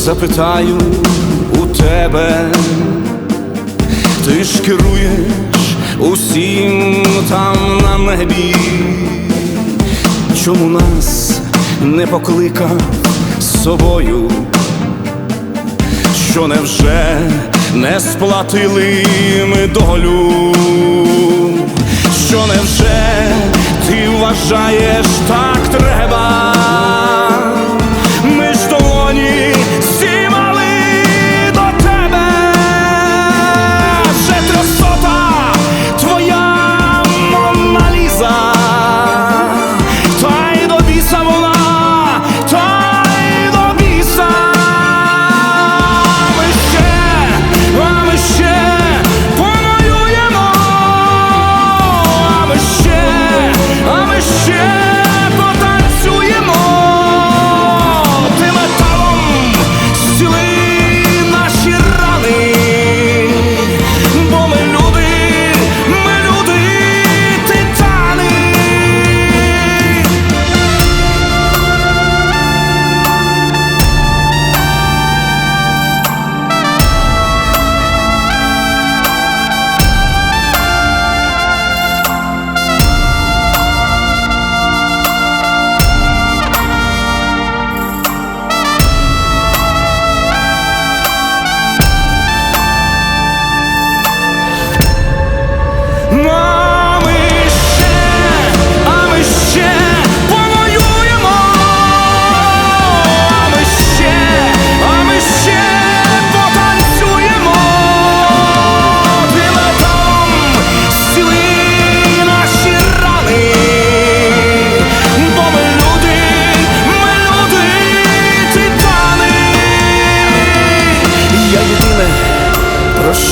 запитаю у тебе. Ти ж керуєш усім там на небі, чому нас не покликав з собою, що невже не сплатили ми долю, що невже ти вважаєш так